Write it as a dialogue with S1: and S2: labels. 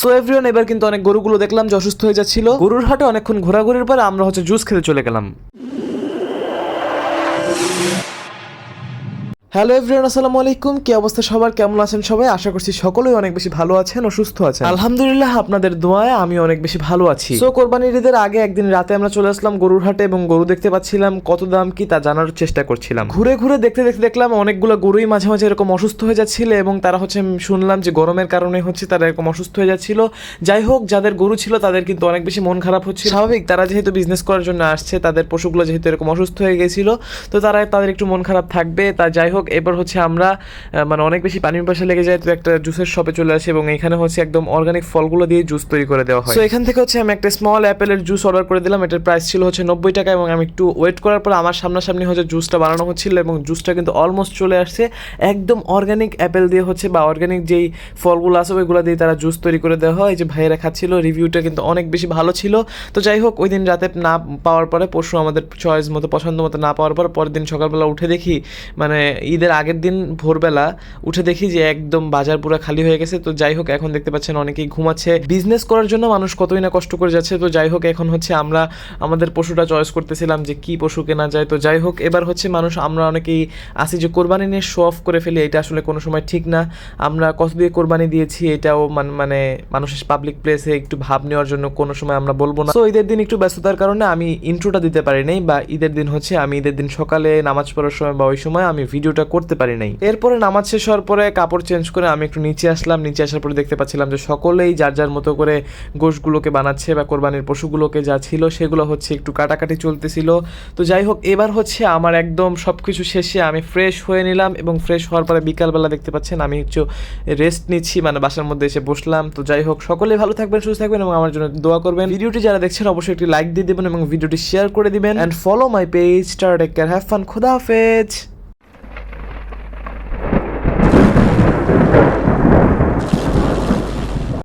S1: So everyone এবার কিন্তু অনেক গরুগুলো দেখলাম যে অসুস্থ হয়ে যাচ্ছিল। গরুর হাটে অনেকক্ষণ ঘোরাঘুরির পর আমরা হচ্ছে জুস খেতে চলে গেলাম। হ্যালো এভরিওয়ান আসসালামু আলাইকুম। কি অবস্থা সবার? কেমন আছেন সবাই? আশা করছি সকলেই অনেক বেশি ভালো আছেন ও সুস্থ আছেন। আলহামদুলিল্লাহ আপনাদের দোয়ায় আমি অনেক বেশি ভালো আছি। সো কোরবানির ঈদের আগে একদিন রাতে আমরা চলে আসলাম গরুর হাটে এবং গরু দেখতে পাচ্ছিলাম কত দাম কি তা জানার চেষ্টা করছিলাম। ঘুরে ঘুরে দেখতে দেখতে দেখলাম অনেকগুলো গরুই মাঝে মাঝে এরকম অসুস্থ হয়ে যাচ্ছিল এবং তারা হচ্ছে শুনলাম যে গরমের কারণে হচ্ছে তারা এরকম অসুস্থ হয়ে যাচ্ছিল। যাই হোক যাদের গরু ছিল তাদের কিন্তু অনেক বেশি মন খারাপ হচ্ছে স্বাভাবিক। তারা যেহেতু বিজনেস করার জন্য আসছে তাদের পশুগুলো যেহেতু এরকম অসুস্থ হয়ে গেছিল তো তারা তাদের একটু মন খারাপ থাকবে। তা যাই হোক এবার হচ্ছে আমরা মানে অনেক বেশি পানি পাশে লেগে যায়, তো একটা জুসের শপে চলে আসি এবং এখানে হচ্ছে একদম অর্গানিক ফলগুলো দিয়ে জুস তৈরি করে দেওয়া হয়। তো এখান থেকে হচ্ছে আমি একটা স্মল অ্যাপেলের জুস অর্ডার করে দিলাম, এটার প্রাইস ছিল হচ্ছে নব্বই টাকা এবং আমি একটু ওয়েট করার পর আমার সামনাসামনি হচ্ছে জুসটা বানানো হচ্ছিল এবং জুসটা কিন্তু অলমোস্ট চলে আসছে। একদম অর্গানিক অ্যাপেল দিয়ে হচ্ছে বা অর্গানিক যেই ফলগুলো আছে, ওইগুলো দিয়ে তারা জুস তৈরি করে দেওয়া হয়। যে ভাইয়েরা খাচ্ছিল রিভিউটা কিন্তু অনেক বেশি ভালো ছিল। তো যাই হোক ওই দিন রাতে না পাওয়ার পরে, পরশু আমাদের চয়েস মতো, পছন্দ মতো না পাওয়ার পর, পরের দিন সকালবেলা উঠে দেখি মানে ঈদের আগের দিন ভোরবেলা উঠে দেখি যে একদম বাজার পুরো খালি হয়ে গেছে। তো যাই হোক, এখন দেখতে পাচ্ছেন অনেকেই ঘুমাচ্ছে। বিজনেস করার জন্য মানুষ কতই না কষ্ট করে যাচ্ছে। তো যাই হোক, এখন হচ্ছে আমরা, আমাদের পশুটা চয়েস করতেছিলাম যে কি পশু কেনা যায়। তো যাই হোক, এবার হচ্ছে মানুষ, আমরা অনেকেই আসি যে কোরবানি নিয়ে শো অফ করে ফেলি। এটা আসলে কোনো সময় ঠিক না। আমরা কত দিয়ে কোরবানি দিয়েছি এটাও মান- মানে মানুষের পাবলিক প্লেসে একটু ভাব নেওয়ার জন্য কোনো সময় আমরা বলব না। তো ঈদের দিন একটু ব্যস্ততার কারণে আমি ইন্ট্রোটা দিতে পারি নাই বা ঈদের দিন হচ্ছে, আমি ঈদের দিন সকালে নামাজ পড়ার সময় বা ওই সময় আমি ভিডিওটা করতে পারি নাই। এরপরে নামাজ শেষ হওয়ার পরে কাপড় চেঞ্জ করে আমি একটু নিচে আসলাম। নিচে আসার পরে দেখতে পাচ্ছিলাম যে সকলেই যার যার মতো করে গোশগুলোকে বানাচ্ছে বা কোরবানির পশুগুলোকে যা ছিল সেগুলো হচ্ছে একটু কাটাকাটি চলতেছিল। তো যাই হোক, এবার হচ্ছে আমার একদম সব কিছু শেষে আমি ফ্রেশ হয়ে নিলাম এবং ফ্রেশ হওয়ার পরে বিকালবেলা দেখতে পাচ্ছেন আমি হচ্ছে রেস্ট নিচ্ছি মানে বাসার মধ্যে এসে বসলাম। তো যাই হোক সকলেই ভালো থাকবেন, সুস্থ থাকবেন এবং আমার জন্য দোয়া করবেন। ভিডিওটি যারা দেখছেন অবশ্যই একটি লাইক দিয়ে দেবেন এবং ভিডিওটি শেয়ার করে দিবেন। And follow my page stay take care have fun খুদা হাফেজ।